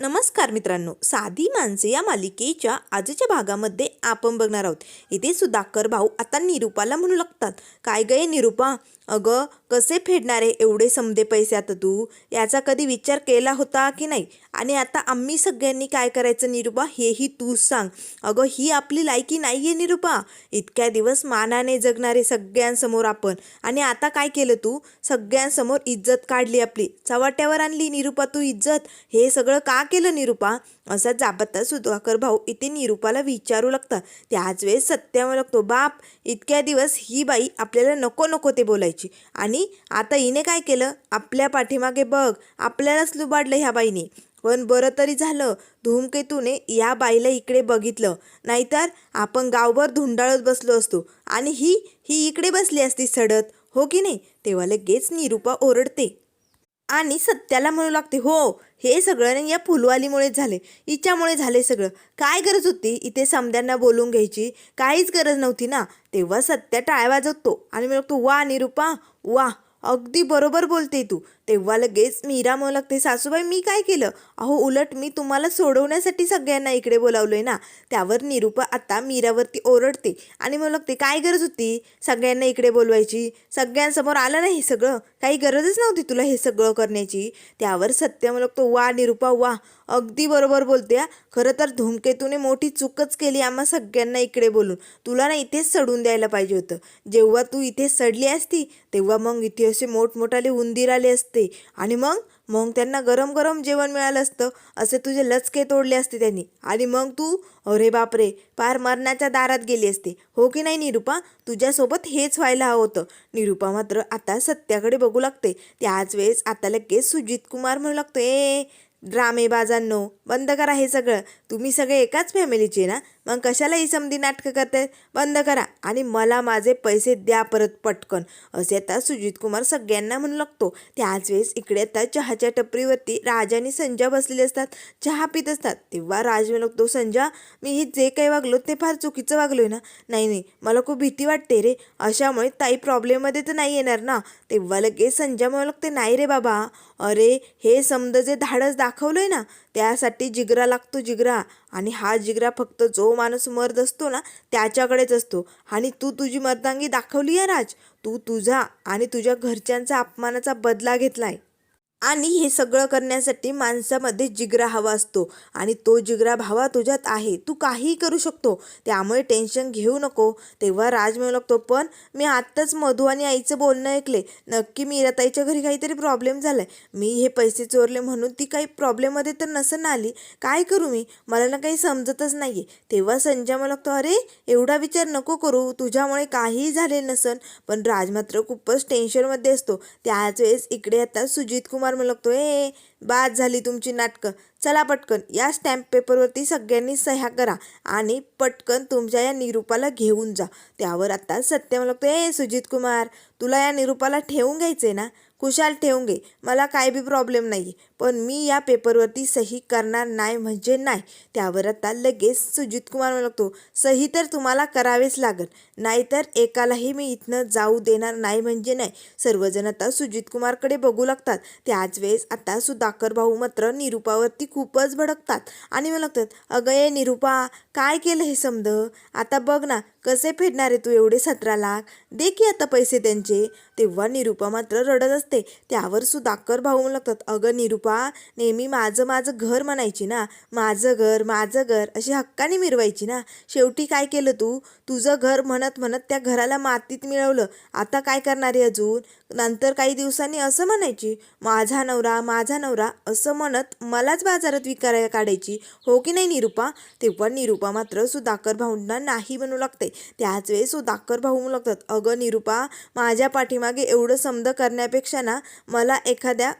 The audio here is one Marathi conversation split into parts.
नमस्कार मित्रांनो साधी माणसे या मालिकेच्या आजच्या भागामध्ये आपण बघणार आहोत. इथे सुधाकर भाऊ आता निरूपाला म्हणू लागतात. काय गये निरूपा? अगं कसे फेडणार आहे एवढे समदे पैसे आता तू? याचा कधी विचार केला होता की नाही? आणि आता आम्ही सगळ्यांनी काय करायचं निरूपा हेही तूच सांग. अगं ही आपली लायकी नाही आहे निरूपा. इतक्या दिवस मानाने जगणारे सगळ्यांसमोर आपण. आणि आता काय केलं तू? सगळ्यांसमोर इज्जत काढली आपली. चवाट्यावर आणली निरूपा तू इज्जत. हे सगळं का केलं निरूपा? असा जाबता सुधाकर भाऊ इथे निरूपाला विचारू लागतात. त्याच वेळेस सत्यावर लागतो बाप इतक्या दिवस ही बाई आपल्याला नको नको ते बोलायची. आणि आता हिने काय केलं? आपल्या पाठीमागे बघ आपल्यालाच लुबाडलं ह्या बाईने. पण बरं तरी झालं धूमकेतूने या बाईला इकडे बघितलं. नाहीतर आपण गावभर धुंडाळत बसलो असतो. आणि ही ही इकडे बसली असती सडत. हो की नाही? तेव्हा लगेच निरूपा ओरडते. आणि सत्याला म्हणू लागते हो हे सगळं या फुलवालीमुळे झाले. हिच्यामुळे झाले सगळं. काय गरज होती? इथे समद्यांना बोलून घ्यायची काहीच गरज नव्हती ना. तेव्हा सत्या टाळ्या वाजवतो. आणि मी बघतो वा निरूपा! वा! अगदी बरोबर बोलते तू. तेव्हा लगेच मीरा म्हणू लागते सासूबाई मी काय केलं? अहो उलट मी तुम्हाला सोडवण्यासाठी सगळ्यांना इकडे बोलावलोय ना. त्यावर निरूपा आता मीरावरती ओरडते आणि म्हणू लागते काय गरज होती सगळ्यांना इकडे बोलवायची? सगळ्यांसमोर आलं नाही हे सगळं? काही गरजच नव्हती तुला हे सगळं करण्याची? त्यावर सत्य म्हणू लागतो वा निरूपा वा. अगदी बरोबर बोलते खरं तर धूमकेतूने मोठी चूकच केली आम्हा सगळ्यांना इकडे बोलून. तुला ना इथेच सडून द्यायला पाहिजे होतं. जेव्हा तू इथे सडली असती तेव्हा मग इथे असे मोठमोठाले उंदीर आले असते. आणि मग? मग त्यांना गरम गरम जेवण मिळालं असतं. असे तुझे लचके तोडले असते त्यांनी. आणि मग तू? अरे बापरे! पार मरणाच्या दारात गेली असते. हो की नाही निरूपा? तुझ्यासोबत हेच व्हायला हवं होतं. निरूपा मात्र आता सत्याकडे बघू लागते. त्याच वेळेस आता लगेच सुजित कुमार म्हणू लागतो ए ड्रामेबाजांनो बंद करा हे सगळं. तुम्ही सगळे एकाच फॅमिलीचे ना? मग कशाला ही समधी नाटकं करते बंद करा. आणि मला माझे पैसे द्या परत पटकन. असे आता सुजित कुमार सगळ्यांना म्हणू लागतो. त्याच वेळेस इकडे आता चहाच्या टपरीवरती राजा आणि संजा बसलेले असतात. चहा पित असतात. तेव्हा राज म्हणतो संजा मी हे जे काही वागलो ते फार चुकीचं वागलोय ना? नाही नाही. मला खूप भीती वाटते रे. अशामुळे ताई प्रॉब्लेममध्ये तर नाही येणार ना? तेव्हा लगेच संजा म्हणू लागते नाही रे बाबा. अरे हे समज जे धाडस दाखवलंय ना त्यासाठी जिगरा लागतो जिगरा. आणि हा जिगरा फक्त जो माणूस मर्द असतो ना त्याच्याकडेच असतो. आणि तू तुझी मर्दांगी दाखवली आहे राज. तू तुझा आणि तुझ्या घरच्यांचा अपमानाचा बदला घेतलाय. आणि हे सगळं करण्यासाठी माणसामध्ये जिगरा हवा असतो. आणि तो जिगरा भावा तुझ्यात आहे. तू काहीही करू शकतो. त्यामुळे टेन्शन घेऊ नको. तेव्हा राज मिळू लागतो पण मी आत्ताच मधू आणि आईचं बोलणं ऐकले. नक्की मी रताईच्या घरी काहीतरी प्रॉब्लेम झाला आहे मी हे पैसे चोरले म्हणून ती काही प्रॉब्लेममध्ये तर नसन ना आली. काय करू मी? मला ना काही समजतच नाही आहे तेव्हा संजय मला लागतो अरे एवढा विचार नको करू. तुझ्यामुळे काहीही झाले नसन. पण राज मात्र खूपच टेन्शनमध्ये असतो. त्याच वेळेस इकडे आता सुजित कुमार म्हणू लागतो ए बाद झाली तुमची नाटकं. चला पटकन या स्टॅम्प पेपरवरती सगळ्यांनी सह्या करा आणि पटकन तुमच्या या निरूपाला घेऊन जा. त्यावर आता सत्य म्हणू लागतो ए सुजित कुमार तुला या निरूपाला ठेवून घ्यायचे ना? खुशाल ठेवून घे. मला काय बी प्रॉब्लेम नाही पण मी या पेपरवरती सही करणार नाही म्हणजे नाही. त्यावर आता लगेच सुजित कुमार म्हणू लागतो सही तर तुम्हाला करावेच लागेल. नाहीतर एकालाही मी इथनं जाऊ देणार नाही म्हणजे नाही. सर्वजण आता सुजित कुमारकडे बघू लागतात. त्याच वेळेस आता सुधाकर भाऊ मात्र निरूपावरती खूपच भडकतात आणि मला लागतात अगं ये निरूपा काय केलं हे समज? आता बघ ना कसे फेडणार आहे तू एवढे सतरा लाख? दे की आता पैसे त्यांचे. तेव्हा निरूपा मात्र रडत असते. त्यावर सुधाकर भाऊ म्हणू लागतात अगं निरूपा नेहमी माझं माझं घर म्हणायची ना. माझं घर माझं घर अशी हक्काने मिरवायची ना. शेवटी काय केलं तू? तुझं घर म्हणत म्हणत त्या घराला मातीत मिळवलं. आता काय करणार आहे अजून? नंतर काही दिवसांनी असं म्हणायची माझा नवरा माझा नवरा असं म्हणत मलाच बाजारात विकायला काढायची. हो की नाही निरूपा? तेव्हा निरूपा मात्र सुधाकर भाऊंना नाही म्हणू लागते त्याच वेळेस सुधाकर भाऊ म्हणू लागतात अगं निरूपा माझ्या पाठीमागे एवढं समद करण्यापेक्षा ना मला एखाद्या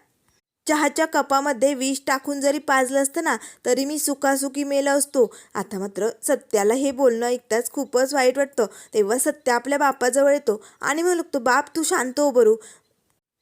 चहाच्या कपामध्ये विष टाकून जरी पाजलं असतं ना तरी मी सुखासुखी मेला असतो. आता मात्र सत्याला हे बोलणं ऐकताच खूपच वाईट वाटतं. तेव्हा सत्य आपल्या बापाजवळ येतो आणि मग लागतो बाप तू शांत हो बरू.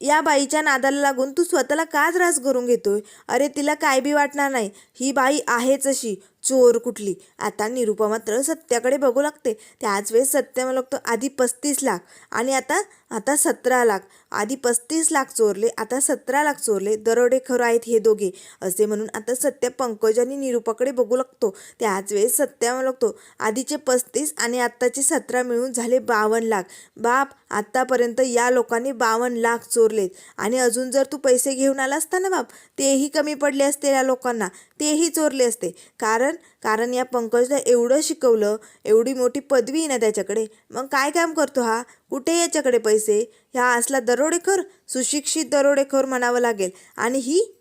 या बाईच्या नादाला लागून तू स्वतःला का त्रास करून घेतोय? अरे तिला काय बी वाटणार नाही. ही बाई आहेच अशी. चोर कुठली? आता निरुपा मात्र सत्याकडे बघू लागते. त्याच वेळेस सत्य मला लागतो आधी पस्तीस लाख. आणि आता आता सतरा लाख. आधी पस्तीस लाख चोरले आता सतरा लाख चोरले. दरोडेखोर आहेत हे दोघे. असे म्हणून आता सत्य पंकज आणि निरुपाकडे बघू लागतो. त्याच वेळेस सत्या मला लागतो आधीचे पस्तीस आणि आत्ताचे सतरा मिळून झाले बावन्न लाख. बाप आत्तापर्यंत या लोकांनी बावन्न लाख चोरलेत. आणि अजून जर तू पैसे घेऊन आला असता ना बाप तेही कमी पडले असते या लोकांना. तेही चोरले असते. कारण कारण? या पंकजला एवढं शिकवलं एवढी मोठी पदवी आहे ना त्याच्याकडे. मग काय काम करतो हा? कुठे याच्याकडे पैसे? ह्या असला दरोडेखोर सुशिक्षित दरोडेखोर म्हणावं लागेल. आणि ही?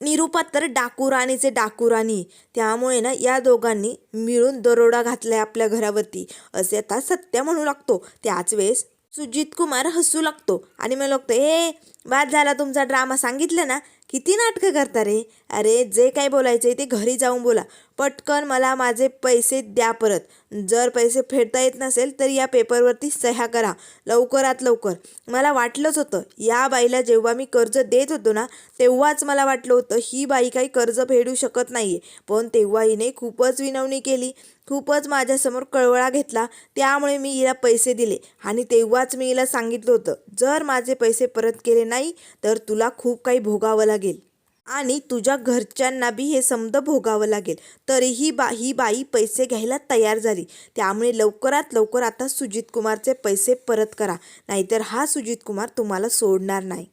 निरुपा तर डाकुराणीचे डाकुराणी. त्यामुळे ना या दोघांनी मिळून दरोडा घातलाय आपल्या घरावरती. असे आता सत्य म्हणू लागतो. त्याच वेळेस सुजित कुमार हसू लागतो. आणि मग लागतो ए बाद झाला तुमचा ड्रामा. सांगितलं ना? किती नाटकं करता रे? अरे जे काय बोलायचे ते घरी जाऊन बोला. पटकन मला माझे पैसे द्या परत. जर पैसे फेडता येत नसेल तर या पेपरवरती सह्या करा. लवकरात लवकर. मला वाटलंच होतं या बाईला जेव्हा मी कर्ज देत होतो ना तेव्हाच मला वाटलं होतं ही बाई काही कर्ज फेडू शकत नाही आहे पण तेव्हा हिने खूपच विनवणी केली. खूपच माझ्यासमोर कळवळा घेतला. त्यामुळे मी हिला पैसे दिले आणि तेव्हाच मी हिला सांगितलं होतं जर माझे पैसे परत केले नाही तर तुला खूप काही भोगावं लागेल. आणि तुझ्या घरच्यांना बी हे समद भोगावं लागेल. तरीही बा ही बाई पैसे घ्यायला तयार झाली. त्यामुळे लवकरात लवकर आता सुजित कुमारचे पैसे परत करा. नाहीतर हा सुजित कुमार तुम्हाला सोडणार नाही.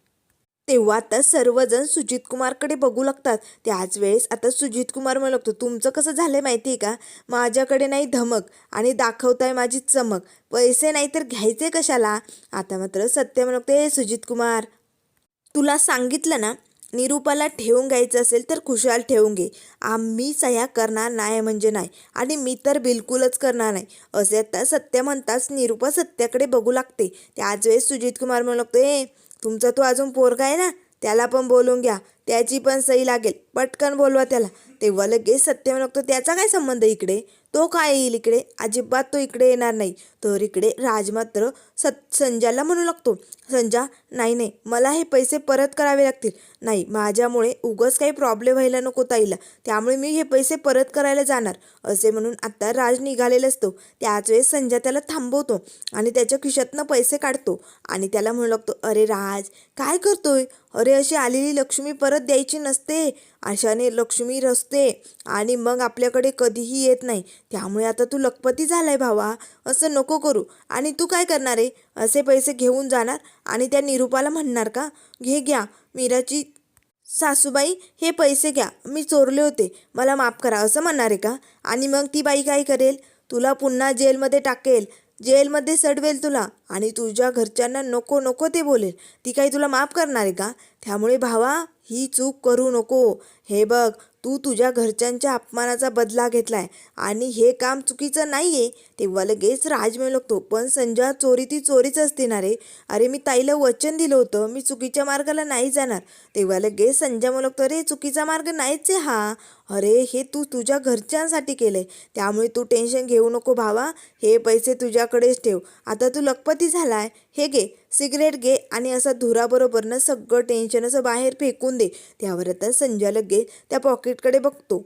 तेव्हा आता सर्वजण सुजित कुमारकडे बघू लागतात. त्याच वेळेस आता सुजित कुमार म्हणू लागतो तुमचं कसं झालं माहिती आहे का? माझ्याकडे नाही धमक आणि दाखवताय माझी चमक. पैसे नाही तर घ्यायचे कशाला? आता मात्र सत्य म्हणू लागतो सुजित कुमार तुला सांगितलं ना निरूपाला ठेवून घ्यायचं असेल तर खुशाल ठेवून घे. आम्ही सह्या करणार नाही म्हणजे नाही. आणि मी तर बिलकुलच करणार नाही. असे आता सत्य म्हणताच निरूपा सत्याकडे बघू लागते. त्याच वेळेस सुजित कुमार म्हणू लागतो ए तुमचा तो अजून पोरगा आहे ना? त्याला पण बोलून घ्या. त्याची पण सही लागेल. पटकन बोलवा त्याला. तेव्हा लगेच सत्य म्हणू लागतो त्याचा काय संबंध इकडे? तो काय येईल इकडे? अजिबात तो इकडे येणार नाही. तर इकडे राज मात्र सत संजाला म्हणू लागतो संजा नाही नाही मला हे पैसे परत करावे लागतील. नाही माझ्यामुळे उगच काही प्रॉब्लेम व्हायला नको ताईला. त्यामुळे मी हे पैसे परत करायला जाणार. असे म्हणून आत्ता राज निघालेला असतो. त्याच वेळेस संजा त्याला थांबवतो आणि त्याच्या खिशातनं पैसे काढतो आणि त्याला म्हणू लागतो अरे राज काय करतोय? अरे अशी आलेली लक्ष्मी परत द्यायची नसते. अशाने लक्ष्मी रचते आणि मग आपल्याकडे कधीही येत नाही. त्यामुळे आता तू लखपती झालाय भावा. असं नको करू. आणि तू काय करणार आहे? असे पैसे घेऊन जाणार आणि त्या निरूपाला म्हणणार का? घे घ्या मीराची सासूबाई हे पैसे घ्या. मी चोरले होते. मला माफ करा. असं म्हणणार आहे का? आणि मग ती बाई काय करेल? तुला पुन्हा जेलमध्ये टाकेल. जेलमध्ये सडवेल तुला. आणि तुझ्या घरच्यांना नको नको ते बोलेल. ती काही तुला माफ करणार आहे का? त्यामुळे भावा ही चूक करू नको. हे बघ तू तुझ्या घरच्यांच्या अपमानाचा बदला घेतलाय आणि हे काम चुकीचं नाही आहे तेव्हा लगेच राज लागतो पण संजा चोरी ती चोरीच असते ना रे? अरे मी ताईला वचन दिलं होतं. मी चुकीच्या मार्गाला नाही जाणार. तेव्हा लगेच संजा लागतो अरे चुकीचा मार्ग नाहीच आहे हा. अरे हे तू तुझ्या घरच्यांसाठी केलंय. त्यामुळे तू टेन्शन घेऊ नको भावा. हे पैसे तुझ्याकडेच ठेव. आता तू लखपती झालाय. हे घे. सिगरेट घे आणि असा धुराबरोबरनं सगळं टेन्शन असं बाहेर फेकून दे. त्यावर आता संजय लगेच त्या पॉकेटकडे बघतो.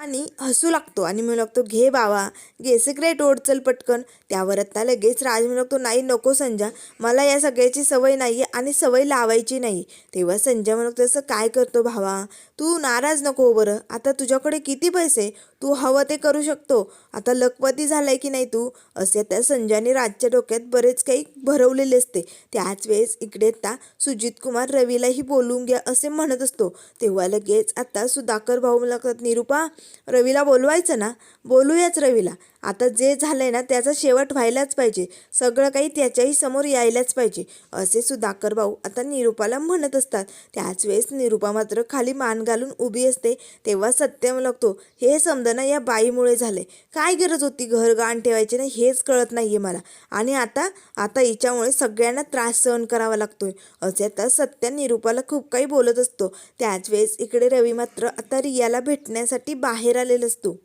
आणि हसू लागतो आणि म्हणू लागतो घे बाबा घे सिगरेट ओढचल पटकन. त्यावर आता लगेच राज म्हणू लागतो नाही नको संजा मला या सगळ्याची सवय नाही आहे आणि सवय लावायची नाही. तेव्हा संजय म्हणू लागतो असं काय करतो भावा? तू नाराज नको हो बरं. आता तुझ्याकडे किती पैसे? तू हवं ते करू शकतो. आता लखपती झालाय की नाही तू? असे त्या संजयने राजच्या डोक्यात बरेच काही भरवलेले असते. त्याच वेळेस इकडे आता सुजित कुमार रवीलाही बोलून घ्या असे म्हणत असतो. तेव्हा लगेच आता सुधाकर भाऊ मला म्हणतात निरूपा रवीला बोलवायचं ना? बोलूयाच रवीला. आता जे झालं आहे ना त्याचा शेवट व्हायलाच पाहिजे. सगळं काही त्याच्याही समोर यायलाच पाहिजे. असे सुधाकर भाऊ आता निरूपाला म्हणत असतात. त्याच वेळेस निरूपा मात्र खाली मान घालून उभी असते. तेव्हा सत्यम लागतो हे समजा या बाईमुळे झाले काय गरज होती? घर गाण ठेवायची ना हेच कळत नाही आहे मला. आणि आता आता हिच्यामुळे सगळ्यांना त्रास सहन करावा लागतोय. असे आता सत्य निरूपाला खूप काही बोलत असतो. त्याच वेळेस इकडे रवी मात्र आता रियाला भेटण्यासाठी बाहेर आलेला असतो.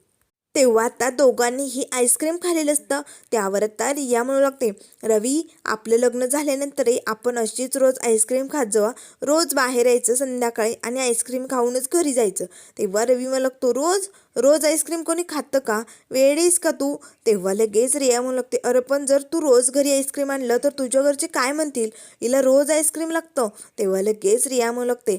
तेव्हा आता दोघांनीही आईस्क्रीम खाल्लेलं असतं. त्यावर आता रिया म्हणू लागते रवी आपलं लग्न झाल्यानंतरही आपण अशीच रोज आईस्क्रीम खात जावा. रोज बाहेर यायचं संध्याकाळी आणि आईस्क्रीम खाऊनच घरी जायचं. तेव्हा रवी म्हणू लागतो रोज? रोज आईस्क्रीम कोणी खातं का? वेळीस का तू? तेव्हा लगेच रिया म्हणू लागते अरे पण जर तू रोज घरी आईस्क्रीम आणलं तर तुझ्या घरचे काय म्हणतील? हिला रोज आईस्क्रीम लागतं. तेव्हा लगेच रिया म्हणू लागते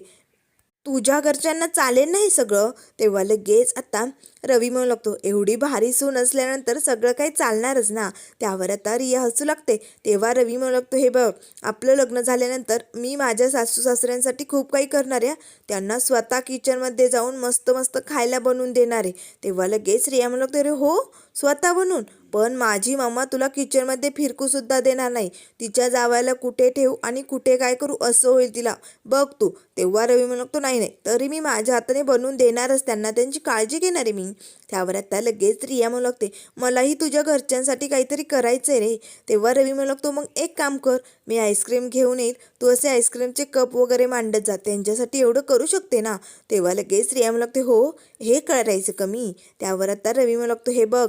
तुझ्या घरच्यांना चालेल नाही सगळं? तेव्हा लगेच आता रवी म्हणू लागतो एवढी भारी सून असल्यानंतर सगळं काही चालणारच ना? त्यावर आता रिया हसू लागते. तेव्हा रवी म्हणू लागतो हे बघ आपलं लग्न झाल्यानंतर मी माझ्या सासू सासऱ्यांसाठी खूप काही करणार आहे. त्यांना स्वतः किचनमध्ये जाऊन मस्त मस्त खायला बनवून देणार आहे. तेव्हा लगेच रिया म्हणू लागतो अरे हो? स्वतः बनून पण माझी मम्मा तुला किचनमध्ये फिरकूसुद्धा देणार नाही. तिच्या जावायला कुठे ठेवू आणि कुठे काय करू असं होईल तिला. बघ तू तेव्हा रवी म्हणू लागतो नाही नाही तरी मी माझ्या हाताने बनवून देणारच त्यांना. त्यांची काळजी घेणार आहे मी. त्यावर आता लगेच रिया म्हणू लागते मलाही तुझ्या घरच्यांसाठी काहीतरी करायचं आहे रे. तेव्हा रवी म्हणू लागतो मग एक काम कर मी आईस्क्रीम घेऊन येईल. तू असे आईस्क्रीमचे कप वगैरे मांडत जा. त्यांच्यासाठी एवढं करू शकते ना? तेव्हा लगेच रिया म्हणू लागते हो हे करायचं कमी त्यावर आता रवी म्हणू लागतो हे बघ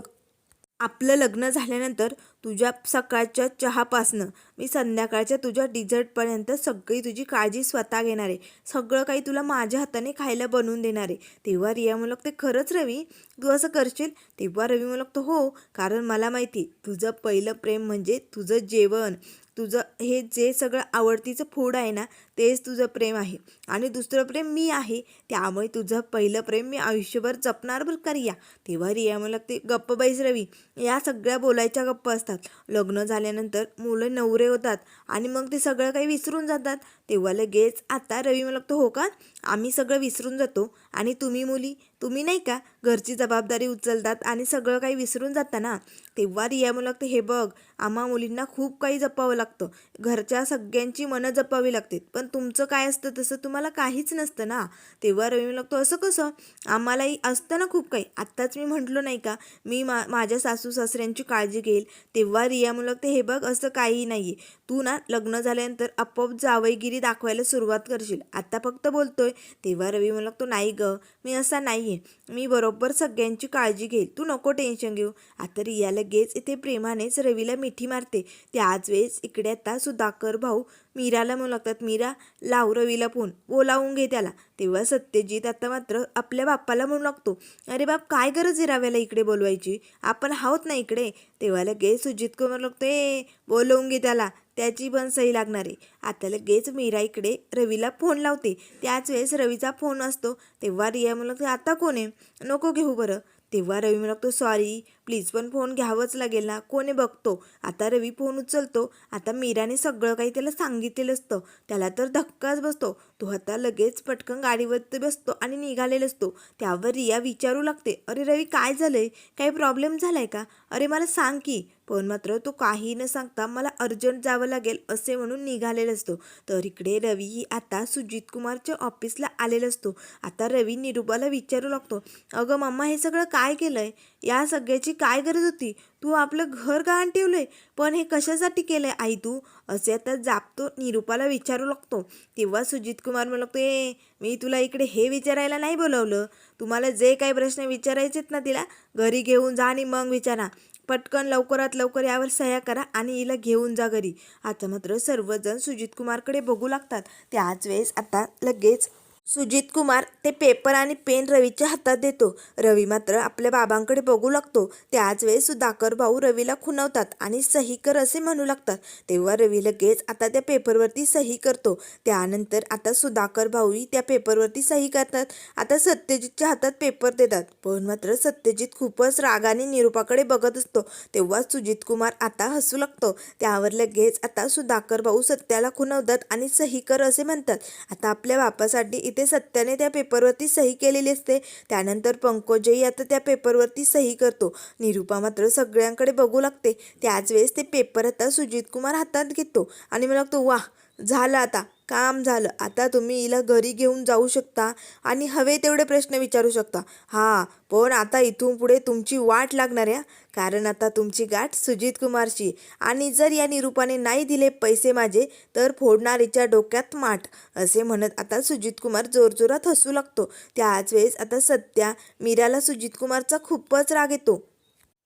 आपलं लग्न झाल्यानंतर तुझ्या सकाळच्या चहापासनं मी संध्याकाळच्या तुझ्या डिझर्टपर्यंत सगळी तुझी काळजी स्वतः घेणार आहे. सगळं काही तुला माझ्या हाताने खायला बनवून देणार आहे. तेव्हा रिया म्हणू लागते खरंच रवी तू असं करशील? तेव्हा रवी म्हणू लागतो हो कारण मला माहिती तुझं पहिलं प्रेम म्हणजे तुझं जेवण. तुझं हे जे सगळं आवडतीचं फूड आहे ना तेच तुझं प्रेम आहे. आणि दुसरं प्रेम मी आहे त्यामुळे तुझं पहिलं प्रेम मी आयुष्यभर जपणार बरं का रिया? तेव्हा रिया मला लागते गप्प बाईस रवी. या सगळ्या बोलायच्या गप्प असतात. लग्न झाल्यानंतर मुलं नवरे होतात आणि मग ते सगळं काही विसरून जातात. तेव्हा लगेच आता रवी मला लागतो हो का? आम्ही सगळं विसरून जातो. आणि तुम्ही मुली तुम्ही नाही का घरची जबाबदारी उचलतात आणि सगळं काही विसरून जाता ना तेव्हा रिया मुलं लागते हे बघ आम्हा मुलींना खूप काही जपावं लागतं. घरच्या सगळ्यांची मनं जपावी लागतात. पण तुमचं काय असतं तसं तुम्हाला काहीच नसतं ना? तेव्हा रवी लागतो असं कसं? आम्हालाही असतं ना खूप काही. आत्ताच मी म्हटलो नाही का मी मा माझ्या सासू सासऱ्यांची काळजी घेईल. तेव्हा रिया मला लागते हे बघ असं काही नाही आहे तू ना लग्न झाल्यानंतर आपोआप जावईगिरी दाखवायला सुरुवात करशील. आता फक्त बोलतोय तेव्हा रवी मला लागतो नाही ग मी असा नाही आहे मी बरोबर सगळ्यांची काळजी घेईल. तू नको टेन्शन घेऊ. आता रिया लगेच इथे प्रेमानेच रवीला मिठी मारते. त्याच वेळेस इकडे आता सुधाकर भाऊ मीराला म्हणू लागतात मीरा लाव रवीला फोन. बोलावून घे त्याला. तेव्हा सत्यजित आता मात्र आपल्या बाप्पाला म्हणू लागतो अरे बाप काय गरज आहे रव्याला इकडे बोलवायची? आपण आहोत ना इकडे. तेव्हा लगेच सुजित कुमार लागतो ए बोलवून घे त्याला. त्याची पण सही लागणार आहे. आता लगेच मीरा इकडे रवीला फोन लावते. त्याच वेळेस रवीचा फोन असतो. तेव्हा रिया म्हणलं आता कोण आहे? नको घेऊ बरं. तेव्हा रवी म्हणतो लागतो सॉरी प्लीज पण फोन घ्यावंच लागेल ना. कोणी बघतो? आता रवी फोन उचलतो. आता मीराने सगळं काही त्याला सांगितलेलं असतं. त्याला तर धक्काच बसतो. तो आता लगेच पटकन गाडीवरती बसतो आणि निघालेला असतो. त्यावर रिया विचारू लागते. अरे रवी काय झालंय? काही प्रॉब्लेम झालाय का? अरे मला सांग की. पण मात्र तो काही न सांगता मला अर्जंट जावं लागेल असे म्हणून निघालेला असतो. तर इकडे रवी ही आता सुजित कुमारच्या ऑफिसला आलेला असतो. आता रवी निरुपाला विचारू लागतो. अगं मम्मा हे सगळं काय केलंय? या सगळ्याची काय गरज होती? तू आपलं घर गहाण ठेवलंय. पण हे कशासाठी केलंय आई तू? असे आता जापतो निरुपाला विचारू लागतो. तेव्हा सुजित कुमार म्हणू लागतो ए मी तुला इकडे हे विचारायला नाही बोलवलं. तुम्हाला जे काही प्रश्न विचारायचेत ना तिला घरी घेऊन जा आणि मग विचारा. पटकन लवकरात लवकर यावर सह्या करा आणि हिला घेऊन जा घरी. आता मात्र सर्वजण सुजित कुमारकडे बघू लागतात. त्याच वेळेस आता लगेच सुजित कुमार ते पेपर आणि पेन रवीच्या हातात देतो. रवी मात्र आपल्या बाबांकडे बघू लागतो. त्याच वेळेस सुधाकर भाऊ रवीला खुणवतात आणि सही कर असे म्हणू लागतात. तेव्हा रवी लगेच आता त्या पेपरवरती सही करतो. त्यानंतर आता सुधाकर भाऊही त्या पेपरवरती सही करतात. आता सत्यजितच्या हातात पेपर देतात. पण मात्र सत्यजित खूपच रागाने निरूपाकडे बघत असतो. तेव्हा सुजित कुमार आता हसू लागतो. त्यावर लगेच आता सुधाकर भाऊ सत्याला खुणवतात आणि सही कर असे म्हणतात. आता आपल्या बापासाठी तिथे सत्याने त्या पेपरवरती सही केलेली असते. त्यानंतर पंकजही आता त्या पेपरवरती सही करतो. निरूपा मात्र सगळ्यांकडे बघू लागते. त्याच वेळेस ते पेपर आता सुजित कुमार हातात घेतो. आणि मला लागतो वा झालं आता काम झालं. आता तुम्ही हिला घरी घेऊन जाऊ शकता आणि हवे तेवढे प्रश्न विचारू शकता. हां पण आता इथून पुढे तुमची वाट लागणार आहे कारण आता तुमची गाठ सुजित कुमारशी आणि जर या निरूपाने नाही दिले पैसे माझे तर फोडणारीच्या डोक्यात माठ असे म्हणत आता सुजित कुमार जोरजोरात हसू लागतो. त्याच वेळेस आता सत्या मीराला सुजित कुमारचा खूपच राग येतो.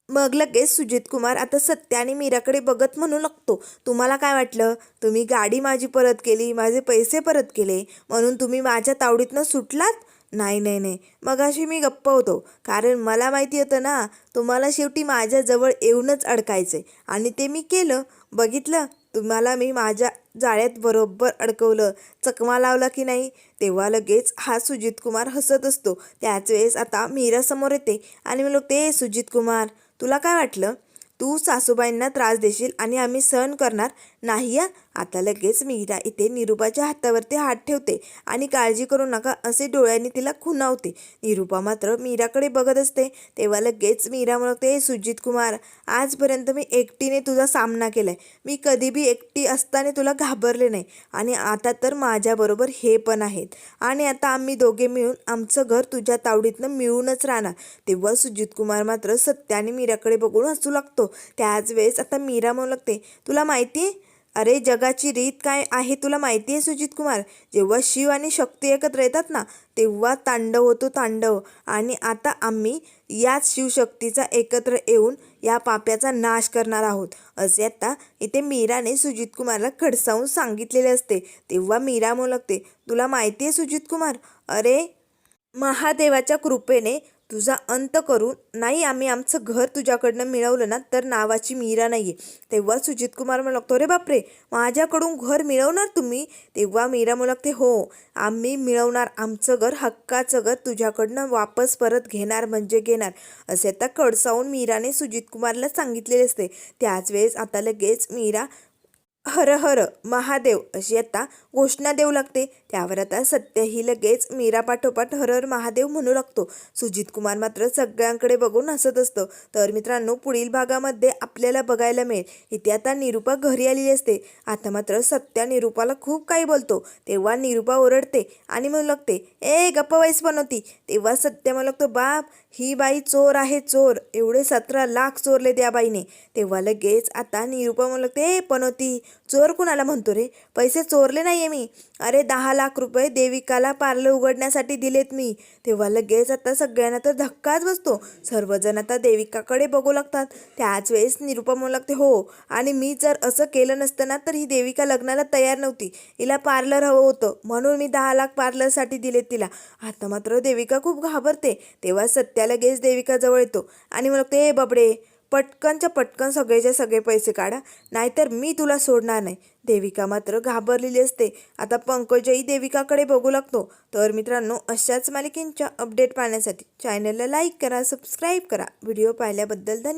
मग लगेच सुजित कुमार आता सत्या आणि मीराकडे बघत म्हणू लागतो तुम्हाला काय वाटलं? तुम्ही गाडी माझी परत केली माझे पैसे परत केले म्हणून तुम्ही माझ्या तावडीतनं सुटलात? नाही नाही नाही. मग अशी मी गप्प होतो. कारण मला माहिती होतं ना तुम्हाला शेवटी माझ्याजवळ येऊनच अडकायचं आणि ते मी केलं. बघितलं? तुम्हाला मी माझ्या जाळ्यात बरोबर अडकवलं. चकमा लावला की नाही? तेव्हा लगेच हा सुजित कुमार हसत असतो. त्याच वेळेस आता मीरा समोर येते. आणि म्हणलो ते सुजित कुमार तुला काय वाटलं? तू सासूबाईंना त्रास देशील आणि आम्ही सहन करणार नाही या आता लगेच मीरा इथे निरूपाच्या हातावरती हात ठेवते आणि काळजी करू नका असे डोळ्यांनी तिला खुनावते निरूपा मात्र मीराकडे बघत असते. तेव्हा लगेच मीरा म्हणते सुजित कुमार आजपर्यंत मी एकटीने तुझा सामना केलाय. मी कधी बी एकटी असताना तुला घाबरले नाही. आणि आता तर माझ्याबरोबर हे पण आहेत. आणि आता आम्ही दोघे मिळून आमचं घर तुझ्या तावडीतनं मिळूनच राहणार. तेव्हा सुजित कुमार मात्र सत्याने मीराकडे बघून हसू लागतो. त्याच वेळेस आता मीरा म्हणू लागते तुला माहिती आहे अरे जगाची रीत काय आहे तुला माहिती आहे सुजित कुमार? जेव्हा शिव आणि शक्ती एकत्र येतात ना तेव्हा तांडव होतो तांडव. आणि आता आम्ही याच शिवशक्तीचा एकत्र येऊन या पाप्याचा नाश करणार आहोत. असे आता इथे मीराने सुजित कुमारला खडसावून सांगितलेले असते. तेव्हा मीरा म्हणू तुला माहिती आहे सुजित कुमार? अरे महादेवाच्या कृपेने तुझा अंत करून नाही आम्ही आमचं घर तुझ्याकडनं मिळवलं ना तर नावाची मीरा नाही आहे तेव्हा सुजित कुमार म्हणू लागतो अरे बापरे माझ्याकडून घर मिळवणार तुम्ही? तेव्हा मीरा म्हणू लागते हो आम्ही मिळवणार आमचं घर हक्काचं घर तुझ्याकडनं वापस परत घेणार म्हणजे घेणार. असे आता कडसावून मीराने सुजित कुमारला सांगितलेले असते. त्याच वेळेस आता लगेच मीरा हर हर महादेव अशी आता घोषणा देऊ लागते. त्यावर आता सत्य ही लगेच मीरा पाठोपाठ हर हर महादेव म्हणू लागतो. सुजित कुमार मात्र सगळ्यांकडे बघून हसत असतो. तर मित्रांनो पुढील भागामध्ये आपल्याला बघायला मिळेल. इथे आता निरूपा घरी आलेली असते. आता मात्र सत्या निरूपाला खूप काही बोलतो. तेव्हा निरूपा ओरडते आणि म्हणू लागते ए गप्प पण बनवती तेव्हा सत्य म्हणू लागतो बाप ही बाई चोर आहे चोर. एवढे सतरा लाख चोरले त्या बाईने. तेव्हा लगेच आता निरूपा म्हणू लागते ए पनोती चोर कुणाला म्हणतो रे? पैसे चोरले नाही आहे मी. अरे दहा लाख रुपये देविकाला पार्लर उघडण्यासाठी दिलेत मी. तेव्हा लगेच आता सगळ्यांना तर धक्काच बसतो. सर्वजण आता देविकाकडे बघू लागतात. त्याच वेळेस निरुपा म्हणू लागते हो आणि मी जर असं केलं नसतं ना तर ही देविका लग्नाला तयार नव्हती. हिला पार्लर हवं होतं. म्हणून मी दहा लाख पार्लरसाठी दिलेत तिला. आता मात्र देविका खूप घाबरते. तेव्हा सत्या लगेच देविकाजवळ येतो आणि मग लागते हे बबडे पटकनच्या पटकन सगळेचे सगळे पैसे काढा. नाहीतर मी तुला सोडणार नाही. देविका मात्र घाबरलेली असते. आता पंकजही देविकाकडे बघू लागतो. तर मित्रांनो अशाच मालिकेंच्या अपडेट पाहण्यासाठी चॅनलला लाईक करा सबस्क्राईब करा. व्हिडिओ पाहिल्याबद्दल धन्यवाद.